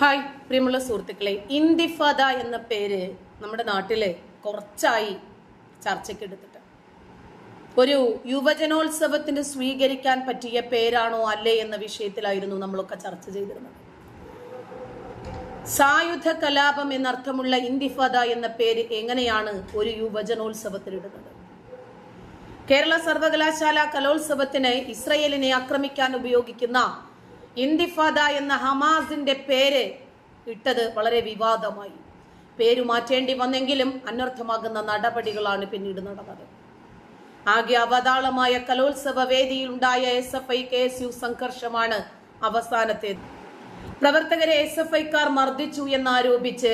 Hi പ്രിയമുള്ള സുഹൃത്തുക്കളെ. ഇന്തിഫാദ എന്ന പേര് നമ്മുടെ നാട്ടിലെ കുറച്ചായി ചർച്ചയ്ക്ക് എടുത്തിട്ട്. ഒരു യുവജനോത്സവത്തിന് സ്വീകരിക്കാൻ പറ്റിയ പേരാണോ അല്ലേ എന്ന വിഷയത്തിലായിരുന്നു നമ്മളൊക്കെ ചർച്ച ചെയ്തിരുന്നത്. സായുധ കലാപം എന്നർത്ഥമുള്ള ഇന്തിഫാദ എന്ന പേര് എങ്ങനെയാണ് ഒരു യുവജനോത്സവത്തിനിടുന്നത് കേരള സർവകലാശാല കലോത്സവത്തിന് ഇസ്രയേലിനെ ആക്രമിക്കാൻ ഉപയോഗിക്കുന്ന ഇന്തിഫാദ എന്ന ഹമാസിന്റെ പേര് ഇട്ടത് വളരെ വിവാദമായി. പേര് മാറ്റേണ്ടി വന്നെങ്കിലും അനർത്ഥമാകുന്ന നടപടികളാണ് പിന്നീട് നടന്നത്. ആകെ അവതാളമായ കലോത്സവ വേദിയിൽ ഉണ്ടായ S F I K S U സംഘർഷമാണ് അവസാനത്തെ. പ്രവർത്തകരെ എസ് എഫ് ഐക്കാർ മർദ്ദിച്ചു എന്നാരോപിച്ച്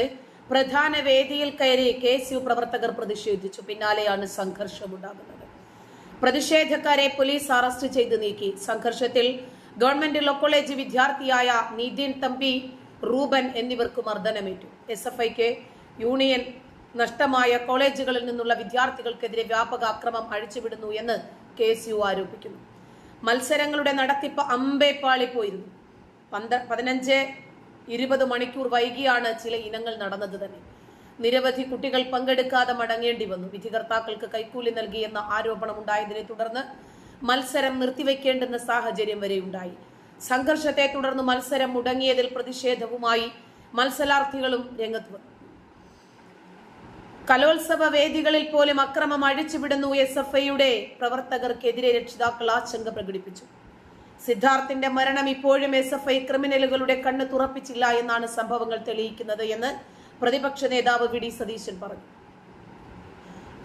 പ്രധാന വേദിയിൽ കയറി കെ എസ് യു പ്രവർത്തകർ പ്രതിഷേധിച്ചു. പിന്നാലെയാണ് സംഘർഷമുണ്ടാകുന്നത്. പ്രതിഷേധക്കാരെ പോലീസ് അറസ്റ്റ് ചെയ്ത് നീക്കി. സംഘർഷത്തിൽ ഗവൺമെന്റ് ലോ കോളേജ് വിദ്യാർത്ഥിയായ നിതിൻ തമ്പി റൂബൻ എന്നിവർക്ക് മർദ്ദനമേറ്റു. എസ് എഫ് ഐക്ക് യൂണിയൻ നഷ്ടമായ കോളേജുകളിൽ നിന്നുള്ള വിദ്യാർത്ഥികൾക്കെതിരെ വ്യാപക അക്രമം അഴിച്ചുവിടുന്നു എന്ന് കെ എസ് യു ആരോപിക്കുന്നു. മത്സരങ്ങളുടെ നടത്തിപ്പ് അമ്പേപ്പാളി പോയിരുന്നു. പന്ത പതിനഞ്ച് ഇരുപത് മണിക്കൂർ വൈകിയാണ് ചില ഇനങ്ങൾ നടന്നത് തന്നെ. നിരവധി കുട്ടികൾ പങ്കെടുക്കാതെ മടങ്ങേണ്ടി വന്നു. വിധികർത്താക്കൾക്ക് കൈക്കൂലി നൽകിയെന്ന ആരോപണമുണ്ടായതിനെ തുടർന്ന് മത്സരം നിർത്തിവെക്കേണ്ടെന്ന സാഹചര്യം വരെ ഉണ്ടായി. സംഘർഷത്തെ തുടർന്ന് മത്സരം മുടങ്ങിയതിൽ പ്രതിഷേധവുമായി മത്സരാർത്ഥികളും രംഗത്ത് കലോത്സവ വേദികളിൽ പോലും അക്രമം അഴിച്ചുവിടുന്നു എസ് എഫ് ഐയുടെ പ്രവർത്തകർക്കെതിരെ രക്ഷിതാക്കൾ ആശങ്ക പ്രകടിപ്പിച്ചു. സിദ്ധാർത്ഥിന്റെ മരണം ഇപ്പോഴും എസ് എഫ് ഐ ക്രിമിനലുകളുടെ കണ്ണ് തുറപ്പിച്ചില്ല എന്നാണ് സംഭവങ്ങൾ തെളിയിക്കുന്നത് എന്ന് പ്രതിപക്ഷ നേതാവ് വി ഡി സതീശൻ പറഞ്ഞു.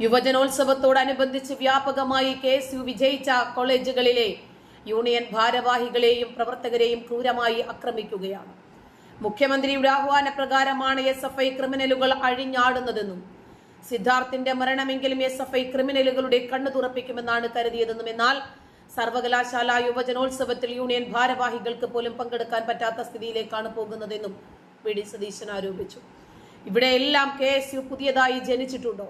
യുവജനോത്സവത്തോടനുബന്ധിച്ച് വ്യാപകമായി കെ എസ് യു വിജയിച്ച കോളേജുകളിലെ യൂണിയൻ ഭാരവാഹികളെയും പ്രവർത്തകരെയും ക്രൂരമായി ആക്രമിക്കുകയാണ്. മുഖ്യമന്ത്രിയുടെ ആഹ്വാന പ്രകാരമാണ് എസ് എഫ് ഐ ക്രിമിനലുകൾ അഴിഞ്ഞാടുന്നതെന്നും സിദ്ധാർത്ഥിന്റെ മരണമെങ്കിലും എസ് എഫ് ഐ ക്രിമിനലുകളുടെ കണ്ണു തുറപ്പിക്കുമെന്നാണ് കരുതിയതെന്നും എന്നാൽ സർവകലാശാല യുവജനോത്സവത്തിൽ യൂണിയൻ ഭാരവാഹികൾക്ക് പോലും പങ്കെടുക്കാൻ പറ്റാത്ത സ്ഥിതിയിലേക്കാണ് പോകുന്നതെന്നും വി ഡി സതീശൻ ആരോപിച്ചു. ഇവിടെയെല്ലാം കെ എസ് യു പുതിയതായി ജനിച്ചിട്ടുണ്ടോ?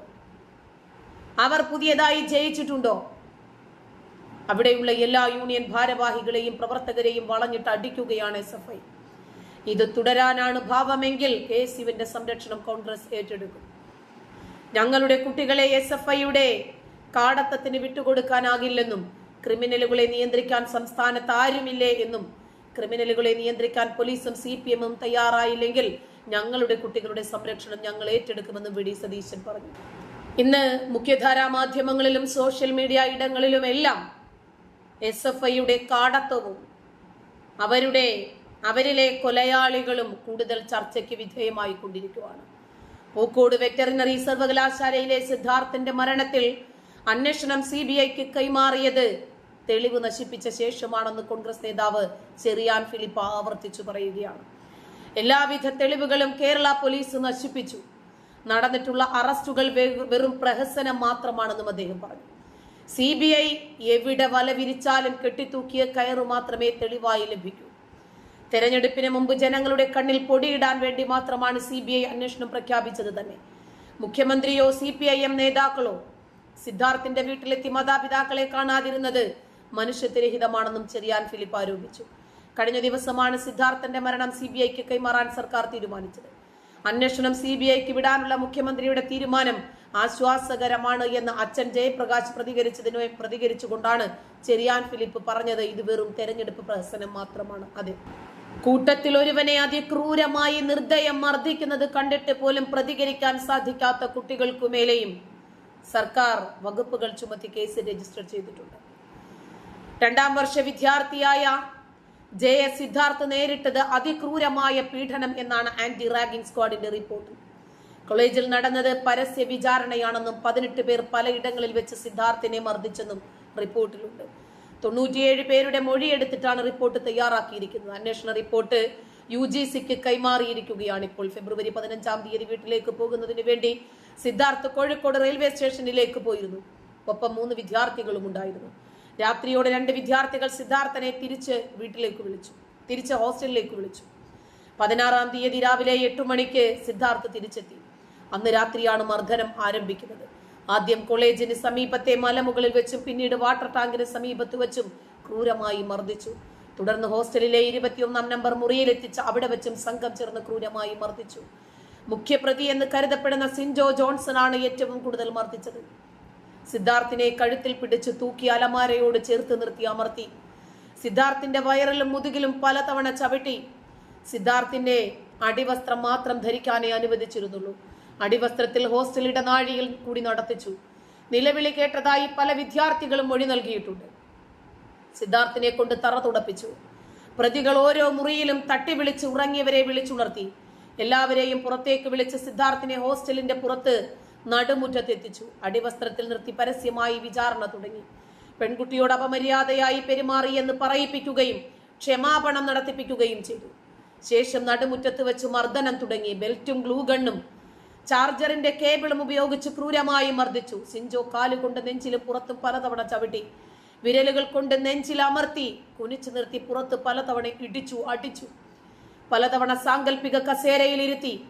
അവർ പുതിയതായി ജയിച്ചിട്ടുണ്ടോ? അവിടെയുള്ള എല്ലാ യൂണിയൻ ഭാരവാഹികളെയും പ്രവർത്തകരെയും വളഞ്ഞിട്ട് അടിക്കുകയാണ് എസ് എഫ് ഐ. ഇത് തുടരാനാണ് ഭാവമെങ്കിൽ കെ സിവിന്റെ സംരക്ഷണം കോൺഗ്രസ് ഏറ്റെടുക്കും. ഞങ്ങളുടെ കുട്ടികളെ എസ് എഫ് ഐയുടെ കാടത്തത്തിന് വിട്ടുകൊടുക്കാനാകില്ലെന്നും ക്രിമിനലുകളെ നിയന്ത്രിക്കാൻ സംസ്ഥാനത്ത് ആരുമില്ലേ എന്നും ക്രിമിനലുകളെ നിയന്ത്രിക്കാൻ പോലീസും സി പി എമ്മും തയ്യാറായില്ലെങ്കിൽ ഞങ്ങളുടെ കുട്ടികളുടെ സംരക്ഷണം ഞങ്ങൾ ഏറ്റെടുക്കുമെന്നും വി ഡി സതീശൻ പറഞ്ഞു. ഇന്ന് മുഖ്യധാരാ മാധ്യമങ്ങളിലും സോഷ്യൽ മീഡിയ ഇടങ്ങളിലും എല്ലാം എസ് എഫ് ഐയുടെ കാടത്വവും അവരുടെ അവരിലെ കൊലയാളികളും കൂടുതൽ ചർച്ചയ്ക്ക് വിധേയമായി കൊണ്ടിരിക്കുകയാണ് പൂക്കോട് വെറ്ററിനറി സർവകലാശാലയിലെ സിദ്ധാർത്ഥന്റെ മരണത്തിൽ അന്വേഷണം സി ബി ഐക്ക് കൈമാറിയത് തെളിവ് നശിപ്പിച്ച ശേഷമാണെന്ന് കോൺഗ്രസ് നേതാവ് ചെറിയാൻ ഫിലിപ്പ് ആവർത്തിച്ചു പറയുകയാണ്. എല്ലാവിധ തെളിവുകളും കേരള പോലീസ് നശിപ്പിച്ചു. നടന്നിട്ടുള്ള അറസ്റ്റുകൾ വെറും പ്രഹസനം മാത്രമാണെന്നും അദ്ദേഹം പറഞ്ഞു. സി ബി ഐ എവിടെ വല വിരിച്ചാലും കെട്ടിത്തൂക്കിയ കയറു മാത്രമേ തെളിവായി ലഭിക്കൂ. തെരഞ്ഞെടുപ്പിന് മുമ്പ് ജനങ്ങളുടെ കണ്ണിൽ പൊടിയിടാൻ വേണ്ടി മാത്രമാണ് സി ബി ഐ അന്വേഷണം പ്രഖ്യാപിച്ചത് തന്നെ. മുഖ്യമന്ത്രിയോ സി പി ഐ എം നേതാക്കളോ സിദ്ധാർത്ഥിന്റെ വീട്ടിലെത്തി മാതാപിതാക്കളെ കാണാതിരുന്നത് മനുഷ്യത്വരഹിതമാണെന്നും ചെറിയാൻ ഫിലിപ്പ് ആരോപിച്ചു. കഴിഞ്ഞ ദിവസമാണ് സിദ്ധാർത്ഥന്റെ മരണം സി ബി ഐക്ക് കൈമാറാൻ സർക്കാർ തീരുമാനിച്ചത്. അന്വേഷണം സി ബി ഐക്ക് വിടാനുള്ള മുഖ്യമന്ത്രിയുടെ തീരുമാനം ആശ്വാസകരമാണ് എന്ന് അച്ഛൻ ജയപ്രകാശ് പ്രതികരിച്ചതിന് പ്രതികരിച്ചുകൊണ്ടാണ് ചെറിയാൻ ഫിലിപ്പ് പറഞ്ഞത്. ഇത് വെറും തെരഞ്ഞെടുപ്പ് പ്രഹസനം മാത്രമാണ്. അതെ. കൂട്ടത്തിൽ ഒരുവനെ അതിക്രൂരമായി നിർദ്ദയം മർദ്ദിക്കുന്നത് കണ്ടിട്ട് പോലും പ്രതികരിക്കാൻ സാധിക്കാത്ത കുട്ടികൾക്കുമേലെയും സർക്കാർ വകുപ്പുകൾ ചുമത്തി കേസ് രജിസ്റ്റർ ചെയ്തിട്ടുണ്ട്. രണ്ടാം വർഷ വിദ്യാർത്ഥിയായ ജെ എസ് സിദ്ധാർത്ഥ് നേരിട്ടത് അതിക്രൂരമായ പീഡനം എന്നാണ് ആന്റി റാഗിംഗ് സ്ക്വാഡിന്റെ റിപ്പോർട്ട്. കോളേജിൽ നടന്നത് പരസ്യ വിചാരണയാണെന്നും പതിനെട്ട് പേർ പലയിടങ്ങളിൽ വെച്ച് സിദ്ധാർത്ഥിനെ മർദ്ദിച്ചെന്നും റിപ്പോർട്ടിലുണ്ട്. തൊണ്ണൂറ്റിയേഴ് പേരുടെ മൊഴിയെടുത്തിട്ടാണ് റിപ്പോർട്ട് തയ്യാറാക്കിയിരിക്കുന്നത്. അന്വേഷണ റിപ്പോർട്ട് യു ജി സിക്ക് കൈമാറിയിരിക്കുകയാണ് ഇപ്പോൾ. ഫെബ്രുവരി പതിനഞ്ചാം തീയതി വീട്ടിലേക്ക് പോകുന്നതിന് വേണ്ടി സിദ്ധാർത്ഥ് കോഴിക്കോട് റെയിൽവേ സ്റ്റേഷനിലേക്ക് പോയിരുന്നു. ഒപ്പം മൂന്ന് വിദ്യാർത്ഥികളും ഉണ്ടായിരുന്നു രാത്രിയോടെ രണ്ട് വിദ്യാർത്ഥികൾ സിദ്ധാർത്ഥനെ തിരിച്ച് വീട്ടിലേക്ക് വിളിച്ചു. തിരിച്ച് ഹോസ്റ്റലിലേക്ക് വിളിച്ചു. പതിനാറാം തീയതി രാവിലെ എട്ടു മണിക്ക് സിദ്ധാർത്ഥ് തിരിച്ചെത്തി. അന്ന് രാത്രിയാണ് മർദ്ദനം ആരംഭിക്കുന്നത്. ആദ്യം കോളേജിന് സമീപത്തെ മലമുകളിൽ വെച്ചും പിന്നീട് വാട്ടർ ടാങ്കിന് സമീപത്ത് വെച്ചും ക്രൂരമായി മർദ്ദിച്ചു. തുടർന്ന് ഹോസ്റ്റലിലെ ഇരുപത്തിയൊന്നാം നമ്പർ മുറിയിലെത്തിച്ച് അവിടെ വെച്ചും സംഘം ചേർന്ന് ക്രൂരമായി മർദ്ദിച്ചു. മുഖ്യപ്രതി എന്ന് കരുതപ്പെടുന്ന സിൻജോ ജോൺസൺ ആണ് ഏറ്റവും കൂടുതൽ മർദ്ദിച്ചത്. സിദ്ധാർത്ഥിനെ കഴുത്തിൽ പിടിച്ച് തൂക്കി അലമാരയോട് ചേർത്ത് നിർത്തി അമർത്തി. സിദ്ധാർത്ഥിന്റെ വയറിലും മുതുകിലും പലതവണ ചവിട്ടി. സിദ്ധാർത്ഥിന്റെ അടിവസ്ത്രം മാത്രം ധരിക്കാനേ അനുവദിച്ചിരുന്നുള്ളൂ. അടിവസ്ത്രത്തിൽ ഹോസ്റ്റൽ ഇടനാഴിയിൽ കൂടി നടത്തിച്ചു. നിലവിളി കേട്ടതായി പല വിദ്യാർത്ഥികളും മൊഴി നൽകിയിട്ടുണ്ട്. സിദ്ധാർത്ഥിനെ കൊണ്ട് തറ തുടപ്പിച്ചു. പ്രതികൾ ഓരോ മുറിയിലും തട്ടി വിളിച്ച് ഉറങ്ങിയവരെ വിളിച്ചുണർത്തി. എല്ലാവരെയും പുറത്തേക്ക് വിളിച്ച് സിദ്ധാർത്ഥിനെ ഹോസ്റ്റലിന്റെ പുറത്ത് നടുമുറ്റത്തെത്തിച്ചു. അടിവസ്ത്രത്തിൽ നിർത്തി പരസ്യമായി വിചാരണ തുടങ്ങി. പെൺകുട്ടിയോട് അപമര്യാദയായി പെരുമാറി എന്ന് പറയിപ്പിക്കുകയും ക്ഷമാപണം നടത്തിപ്പിക്കുകയും ചെയ്തു. ശേഷം നടുമുറ്റത്ത് വെച്ച് മർദ്ദനം തുടങ്ങി. ബെൽറ്റും ഗ്ലൂഗണ്ണും ചാർജറിന്റെ കേബിളും ഉപയോഗിച്ച് ക്രൂരമായി മർദ്ദിച്ചു. സിഞ്ചോ കാലുകൊണ്ട് നെഞ്ചിൽ പുറത്ത് പലതവണ ചവിട്ടി. വിരലുകൾ കൊണ്ട് നെഞ്ചിൽ അമർത്തി കുനിച്ചു നിർത്തി പുറത്ത് പലതവണ ഇടിച്ചു അടിച്ചു. പലതവണ സാങ്കല്പിക കസേരയിൽ ഇരുത്തി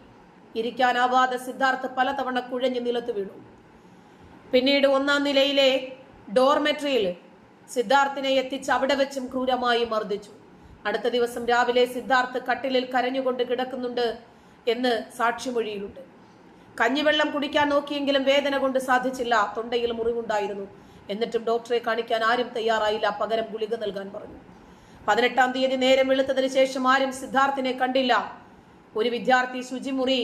ഇരിക്കാനാവാതെ സിദ്ധാർത്ഥ് പലതവണ കുഴഞ്ഞു നിലത്ത് വീണു. പിന്നീട് ഒന്നാം നിലയിലെ ഡോർമെട്രിയിൽ സിദ്ധാർത്ഥിനെ എത്തിച്ച് അവിടെ വെച്ചും ക്രൂരമായി മർദ്ദിച്ചു. അടുത്ത ദിവസം രാവിലെ സിദ്ധാർത്ഥ് കട്ടിലിൽ കരഞ്ഞുകൊണ്ട് കിടക്കുന്നുണ്ട് എന്ന് സാക്ഷിമൊഴിയിലുണ്ട്. കഞ്ഞിവെള്ളം കുടിക്കാൻ നോക്കിയെങ്കിലും വേദന കൊണ്ട് സാധിച്ചില്ല തൊണ്ടയിൽ മുറിവുണ്ടായിരുന്നു. എന്നിട്ടും ഡോക്ടറെ കാണിക്കാൻ ആരും തയ്യാറായില്ല പകരം ഗുളിക നൽകാൻ പറഞ്ഞു. പതിനെട്ടാം തീയതി നേരം വെളുത്തതിന് ശേഷം ആരും സിദ്ധാർത്ഥിനെ കണ്ടില്ല. ഒരു വിദ്യാർത്ഥി ശുചിമുറി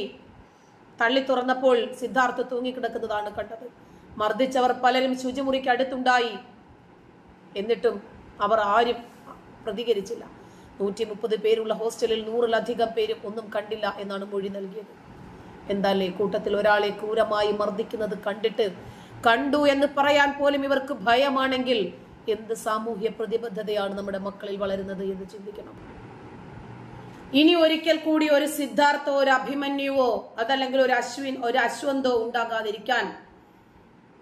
തള്ളി തുറന്നപ്പോൾ സിദ്ധാർത്ഥ തൂങ്ങിക്കിടക്കുന്നതാണ് കണ്ടത്. മർദ്ദിച്ചവർ പലരും ശുചിമുറിക്ക് അടുത്തുണ്ടായി. എന്നിട്ടും അവർ ആരും പ്രതികരിച്ചില്ല. നൂറ്റി മുപ്പത് പേരുള്ള ഹോസ്റ്റലിൽ നൂറിലധികം പേരും ഒന്നും കണ്ടില്ല എന്നാണ് മൊഴി നൽകിയത്. എന്താല്ലേ കൂട്ടത്തിൽ ഒരാളെ ക്രൂരമായി മർദ്ദിക്കുന്നത് കണ്ടിട്ട് കണ്ടു എന്ന് പറയാൻ പോലും ഇവർക്ക് ഭയമാണെങ്കിൽ എന്ത് സാമൂഹ്യ പ്രതിബദ്ധതയാണ് നമ്മുടെ മക്കളിൽ വളരുന്നത് എന്ന് ചിന്തിക്കണം. ഇനി ഒരിക്കൽ കൂടി ഒരു സിദ്ധാർത്ഥോ ഒരു അഭിമന്യുവോ അതല്ലെങ്കിൽ ഒരു അശ്വിൻ ഒരു അശ്വന്തോ ഉണ്ടാകാതിരിക്കാൻ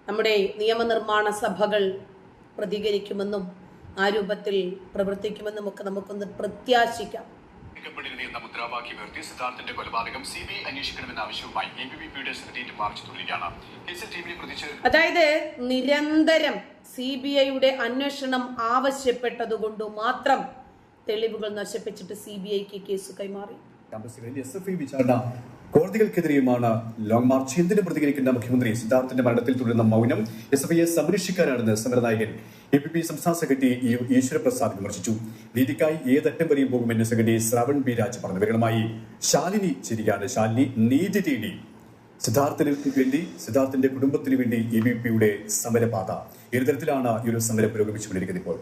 നമ്മുടെ നിയമനിർമ്മാണ സഭകൾ പ്രതികരിക്കുമെന്നും ആ രൂപത്തിൽ പ്രവർത്തിക്കുമെന്നും ഒക്കെ നമുക്കൊന്ന് പ്രത്യാശിക്കാം. എന്ന മുദ്രാവാക്യം ഉയർത്തി സിദ്ധാർത്ഥന്റെ കൊലപാതകം സി ബി ഐ അന്വേഷിക്കണമെന്ന ആവശ്യവുമായി എ ബി വി പിയുടെ സെക്രട്ടേറിയറ്റ് മാർച്ച് തുടരുകയാണ് കേസിൽ ടീമിനെ പ്രതിഷേധ അതായത് നിരന്തരം സി ബി ഐയുടെ അന്വേഷണം ആവശ്യപ്പെട്ടതുകൊണ്ട് മാത്രം തെളിവുകൾ നശിപ്പിച്ചിട്ട് സി ബി ഐക്ക് കേസ് കൈമാറി. വിചാരണ കോടതികൾക്കെതിരെയുമാണ് ലോങ് മാർച്ച് എന്തിനു പ്രതികരിക്കുന്ന മുഖ്യമന്ത്രി? സിദ്ധാർത്ഥന്റെ മരണത്തിൽ തുടരുന്ന മൗനം എസ് എഫ് ഐയെ സംരക്ഷിക്കാനാണെന്ന് സമരനായകൻ എ പി പി സംസ്ഥാന സെക്രട്ടറി ഈശ്വരപ്രസാദ് വിമർശിച്ചു. നീതിക്കായി ഏതറ്റം വരെയും പോകുമെന്ന് സെക്രട്ടറി ശ്രാവൺ ബി രാജ് പറഞ്ഞു. വിവരങ്ങളുമായി ശാലിനി ചിരിയാണ്. ശാലിനി നീതി തേടി. സിദ്ധാർത്ഥിന് വേണ്ടി സിദ്ധാർത്ഥിന്റെ കുടുംബത്തിന് വേണ്ടി എ ബി പിയുടെ സമരപാത. ഏത് തരത്തിലാണ് ഈ ഒരു സമരം പുരോഗമിച്ചുകൊണ്ടിരിക്കുന്നത് ഇപ്പോൾ?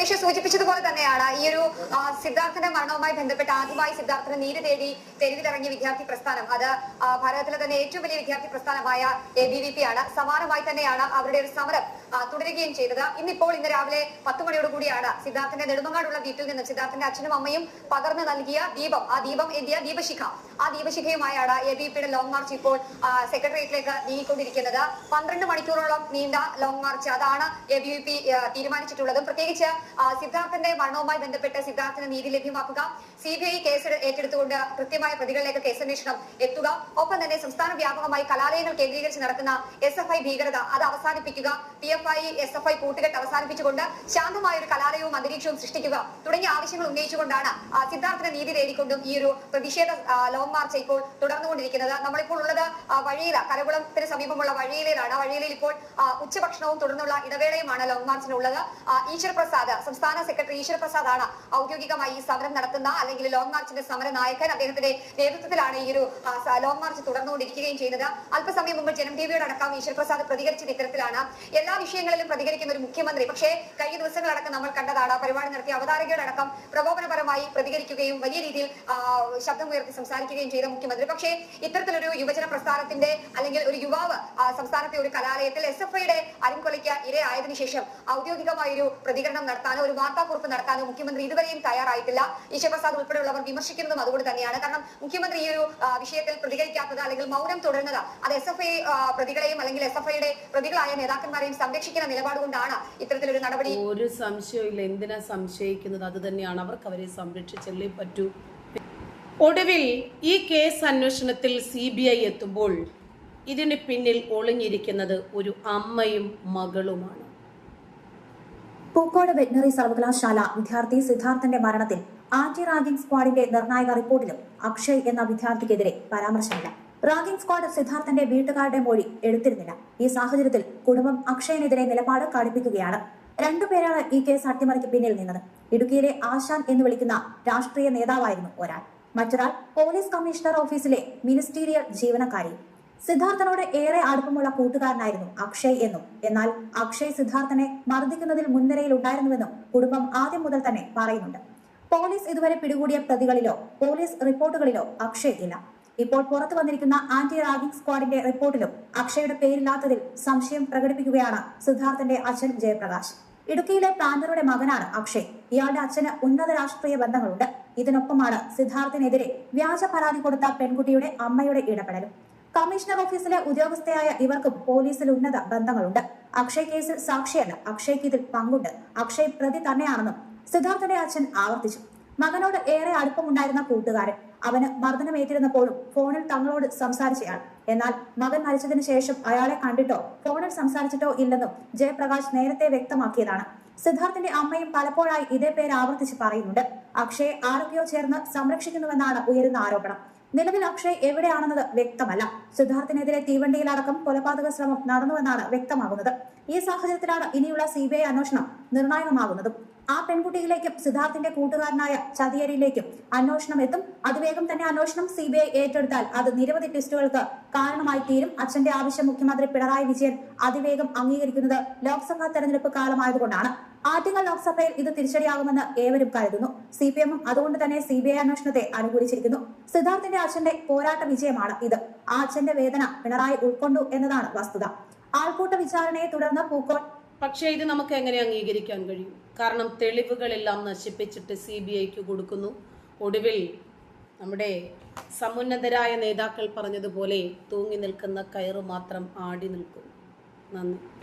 സുരേഷ് സൂചിപ്പിച്ചതുപോലെ തന്നെയാണ് ഈ ഒരു സിദ്ധാർത്ഥന്റെ മരണവുമായി ബന്ധപ്പെട്ട് ആദ്യമായി സിദ്ധാർത്ഥന് നീതി തേടി തെരുവിലിറങ്ങിയ വിദ്യാർത്ഥി പ്രസ്ഥാനം. അത് ഭാരതത്തിലെ തന്നെ ഏറ്റവും വലിയ വിദ്യാർത്ഥി പ്രസ്ഥാനമായ എ ബി വി പി ആണ്. സമാനമായി തന്നെയാണ് അവരുടെ ഒരു സമരം തുടരുകയും ചെയ്തത്. ഇന്നിപ്പോൾ ഇന്ന് രാവിലെ പത്ത് മണിയോട് കൂടിയാണ് സിദ്ധാർത്ഥന്റെ നെടുമങ്ങാടുള്ള വീട്ടിൽ നിന്നും സിദ്ധാർത്ഥന്റെ അച്ഛനും അമ്മയും പകർന്നു നൽകിയ ദീപം. ആ ദീപം എന്തിയ ദീപശിഖ. ആ ദീപശിഖയുമായാണ് എ ബി പിയുടെ ലോങ് മാർച്ച് ഇപ്പോൾ സെക്രട്ടേറിയറ്റിലേക്ക് നീങ്ങിക്കൊണ്ടിരിക്കുന്നത്. പന്ത്രണ്ട് മണിക്കൂറോളം നീണ്ട ലോങ് മാർച്ച് അതാണ് എ ബി പി തീരുമാനിച്ചിട്ടുള്ളതും. പ്രത്യേകിച്ച് സിദ്ധാർത്ഥന്റെ മരണവുമായി ബന്ധപ്പെട്ട് സിദ്ധാർത്ഥന് നീതി ലഭ്യമാക്കുക സി ബി ഐ കേസ് ഏറ്റെടുത്തുകൊണ്ട് കൃത്യമായ പ്രതികളിലേക്ക് കേസന്വേഷണം എത്തുക ഒപ്പം തന്നെ സംസ്ഥാന വ്യാപകമായി കലാലയങ്ങൾ കേന്ദ്രീകരിച്ച് നടക്കുന്ന എസ് എഫ് ഐ ഭീകരത അത് അവസാനിപ്പിക്കുക P F I S F I കൂട്ടുകെട്ട് അവസാനിപ്പിച്ചുകൊണ്ട് ശാന്തമായ ഒരു കലാലയവും അന്തരീക്ഷവും സൃഷ്ടിക്കുക തുടങ്ങിയ ആവശ്യങ്ങൾ ഉന്നയിച്ചുകൊണ്ടാണ് സിദ്ധാർത്ഥന നീതി തേടിക്കൊണ്ടും ഈ ഒരു പ്രതിഷേധ ആ, മാർച്ച് ഇപ്പോൾ തുടർന്നുകൊണ്ടിരിക്കുന്നത്. നമ്മളിപ്പോൾ ഉള്ളത് വഴിയില കരകുളത്തിന് സമീപമുള്ള വഴിയിലാണ് ആ വഴിയിലിൽ ഇപ്പോൾ ഉച്ചഭക്ഷണവും തുടർന്നുള്ള ഇടവേളയുമാണ് ലോങ് മാർച്ചിനുള്ളത് ഈശ്വർ പ്രസാദ് സംസ്ഥാന സെക്രട്ടറി ഈശ്വർ പ്രസാദ് ആണ് ഔദ്യോഗികമായി ഈ സമരം നടത്തുന്ന അല്ലെങ്കിൽ ലോങ് മാർച്ചിന്റെ സമര നായകൻ അദ്ദേഹത്തിന്റെ നേതൃത്വത്തിലാണ് ഈ ഒരു ലോങ് മാർച്ച് തുടർന്നുകൊണ്ടിരിക്കുകയും ചെയ്യുന്നത്. അല്പസമയം മുമ്പ് ജനം ടിവിയോട് അടക്കം ഈശ്വർ പ്രസാദ് ഇത്തരത്തിലാണ് എല്ലാ വിഷയങ്ങളിലും പ്രതികരിക്കുന്ന ഒരു മുഖ്യമന്ത്രി. പക്ഷേ കഴിഞ്ഞ ദിവസങ്ങളടക്കം നമ്മൾ കണ്ടതാണ് പരിപാടി നടത്തിയ അവതാരകയോടക്കം പ്രകോപനപരമായി പ്രതികരിക്കുകയും വലിയ രീതിയിൽ ശബ്ദമുയർത്തി സംസാരിക്കുകയും ചെയ്ത മുഖ്യമന്ത്രി. പക്ഷേ ഇത്തരത്തിലൊരു യുവജന പ്രസ്ഥാനത്തിന്റെ അല്ലെങ്കിൽ ഒരു യുവാവ് സംസ്ഥാനത്തെ ഒരു കലാലയത്തിൽ എസ് എഫ് ഐയുടെ അരിങ്കൊലയ്ക്ക് ഇരയായതിനു ശേഷം ഔദ്യോഗികമായ ഒരു പ്രതികരണം നടത്താനോ ഒരു വാർത്താക്കുറിപ്പ് നടത്താനോ മുഖ്യമന്ത്രി ഇതുവരെയും തയ്യാറായിട്ടില്ല. ഈശ്വപ്രസാദ് ഉൾപ്പെടെയുള്ളവർ വിമർശിക്കുന്നതും അതുകൊണ്ട് തന്നെയാണ്. കാരണം മുഖ്യമന്ത്രി ഈ ഒരു വിഷയത്തിൽ പ്രതികരിക്കാത്തത് അല്ലെങ്കിൽ മൗനം തുടരുന്നത് അത് എസ് എഫ് ഐ പ്രതികളെയും അല്ലെങ്കിൽ എസ് എഫ് ഐയുടെ പ്രതികളായ നേതാക്കന്മാരെയും സംരക്ഷിക്കുന്ന നിലപാടുകൊണ്ടാണ് ഇത്തരത്തിലൊരു നടപടി ഒരു സംശയമില്ല എന്തിനാ സംശയിക്കുന്നത്? അത് തന്നെയാണ് അവർക്ക് അവരെ സംരക്ഷിച്ചല്ലേ പറ്റൂ? ഒടുവിൽ ഈ കേസ് അന്വേഷണത്തിൽ സി ബി ഐ എത്തുമ്പോൾ ഇതിന് പിന്നിൽ ഒളിഞ്ഞിരിക്കുന്നത് ഒരു അമ്മയും മകളുമാണ്. പൂക്കോട് വെറ്റിനറി സർവകലാശാല വിദ്യാർത്ഥി സിദ്ധാർത്ഥന്റെ മരണത്തിൽ ആന്റി റാഗിംഗ് സ്ക്വാഡിന്റെ നിർണായക റിപ്പോർട്ടിലും അക്ഷയ് എന്ന വിദ്യാർത്ഥിക്കെതിരെ പരാമർശമില്ല. റാഗിംഗ് സ്ക്വാഡ് സിദ്ധാർത്ഥന്റെ വീട്ടുകാരുടെ മൊഴി എടുത്തിരുന്നില്ല. ഈ സാഹചര്യത്തിൽ കുടുംബം അക്ഷയനെതിരെ നിലപാട് കടുപ്പിക്കുകയാണ്. രണ്ടുപേരാണ് ഈ കേസ് അട്ടിമറിക്ക് പിന്നിൽ നിന്നത്. ഇടുക്കിയിലെ ആശാൻ എന്ന് വിളിക്കുന്ന രാഷ്ട്രീയ നേതാവായിരുന്നു ഒരാൾ. മറ്റൊരാൾ പോലീസ് കമ്മീഷണർ ഓഫീസിലെ മിനിസ്റ്റീരിയൽ ജീവനക്കാരി. സിദ്ധാർത്ഥനോട് ഏറെ അടുപ്പമുള്ള കൂട്ടുകാരനായിരുന്നു അക്ഷയ് എന്നും. എന്നാൽ അക്ഷയ് സിദ്ധാർത്ഥനെ മർദ്ദിക്കുന്നതിൽ മുൻനിരയിൽ ഉണ്ടായിരുന്നുവെന്നും കുടുംബം ആദ്യം മുതൽ തന്നെ പറയുന്നുണ്ട്. പോലീസ് ഇതുവരെ പിടികൂടിയ പ്രതികളിലോ പോലീസ് റിപ്പോർട്ടുകളിലോ അക്ഷയ് ഇല്ല. ഇപ്പോൾ പുറത്തു വന്നിരിക്കുന്ന ആന്റി റാഗിംഗ് സ്ക്വാഡിന്റെ റിപ്പോർട്ടിലും അക്ഷയുടെ പേരില്ലാത്തതിൽ സംശയം പ്രകടിപ്പിക്കുകയാണ് സിദ്ധാർത്ഥന്റെ അച്ഛൻ ജയപ്രകാശ്. ഇടുക്കിയിലെ പ്ലാന്ററുടെ മകനാണ് അക്ഷയ്. ഇയാളുടെ അച്ഛന് ഉന്നത രാഷ്ട്രീയ ബന്ധങ്ങളുണ്ട്. ഇതിനൊപ്പമാണ് സിദ്ധാർത്ഥിനെതിരെ വ്യാജ പരാതി കൊടുത്ത പെൺകുട്ടിയുടെ അമ്മയുടെ ഇടപെടലും. കമ്മീഷണർ ഓഫീസിലെ ഉദ്യോഗസ്ഥയായ ഇവർക്കും പോലീസിൽ ഉന്നത ബന്ധങ്ങളുണ്ട്. അക്ഷയ് കേസിൽ സാക്ഷിയല്ല. അക്ഷയ്ക്ക് ഇതിൽ പങ്കുണ്ട്. അക്ഷയ് പ്രതി തന്നെയാണെന്നും സിദ്ധാർത്ഥന്റെ അച്ഛൻ ആവർത്തിച്ചു. മകനോട് ഏറെ അടുപ്പമുണ്ടായിരുന്ന കൂട്ടുകാരൻ. അവന് മർദ്ദനമേറ്റിരുന്നപ്പോഴും ഫോണിൽ തങ്ങളോട് സംസാരിച്ചയാൾ. എന്നാൽ മകൻ മരിച്ചതിന് ശേഷം അയാളെ കണ്ടിട്ടോ ഫോണിൽ സംസാരിച്ചിട്ടോ ഇല്ലെന്നും ജയപ്രകാശ് നേരത്തെ വ്യക്തമാക്കിയതാണ്. സിദ്ധാർത്ഥിന്റെ അമ്മയും പലപ്പോഴായി ഇതേ പേര് ആവർത്തിച്ച് പറയുന്നുണ്ട്. അക്ഷയെ ആരൊക്കെയോ ചേർന്ന് സംരക്ഷിക്കുന്നുവെന്നാണ് ഉയരുന്ന ആരോപണം. നിലവിൽ അക്ഷയ് എവിടെയാണെന്നത് വ്യക്തമല്ല. സിദ്ധാർത്ഥിനെതിരെ തീവണ്ടിയിലടക്കം കൊലപാതക ശ്രമം നടന്നുവെന്നാണ് വ്യക്തമാകുന്നത്. ഈ സാഹചര്യത്തിലാണ് ഇനിയുള്ള സി ബി ഐ അന്വേഷണം നിർണായകമാകുന്നതും. ആ പെൺകുട്ടിയിലേക്കും സിദ്ധാർത്ഥിന്റെ കൂട്ടുകാരനായ ചതിയരിയിലേക്കും അന്വേഷണം എത്തും. അതിവേഗം തന്നെ അന്വേഷണം സി ബി ഐ ഏറ്റെടുത്താൽ അത് നിരവധി ട്വിസ്റ്റുകൾക്ക് കാരണമായി തീരും. അച്ഛന്റെ ആവശ്യം മുഖ്യമന്ത്രി പിണറായി വിജയൻ അതിവേഗം അംഗീകരിക്കുന്നത് ലോക്സഭാ തെരഞ്ഞെടുപ്പ് കാലമായതുകൊണ്ടാണ്. ആദ്യങ്ങൾ ലോക്സഭയിൽ ഇത് തിരിച്ചടിയാകുമെന്ന് ഏവരും കരുതുന്നു. സി പി എമ്മും അതുകൊണ്ട് തന്നെ സി ബി ഐ അന്വേഷണത്തെ അനുകൂലിച്ചിരിക്കുന്നു. സിദ്ധാർത്ഥിന്റെ അച്ഛന്റെ പോരാട്ട വിജയമാണ് ഇത്. അച്ഛന്റെ വേദന പിണറായി ഉൾക്കൊണ്ടു എന്നതാണ് വസ്തുത. ആൾക്കൂട്ട വിചാരണയെ തുടർന്ന് പൂക്കോൺ പക്ഷേ ഇത് നമുക്ക് എങ്ങനെ അംഗീകരിക്കാൻ കഴിയും? കാരണം തെളിവുകളെല്ലാം നശിപ്പിച്ചിട്ട് സി ബി ഐക്ക് കൊടുക്കുന്നു. ഒടുവിൽ നമ്മുടെ സമുന്നതരായ നേതാക്കൾ പറഞ്ഞതുപോലെ തൂങ്ങി നിൽക്കുന്ന കയറ് മാത്രം ആടി നിൽക്കും. നന്ദി.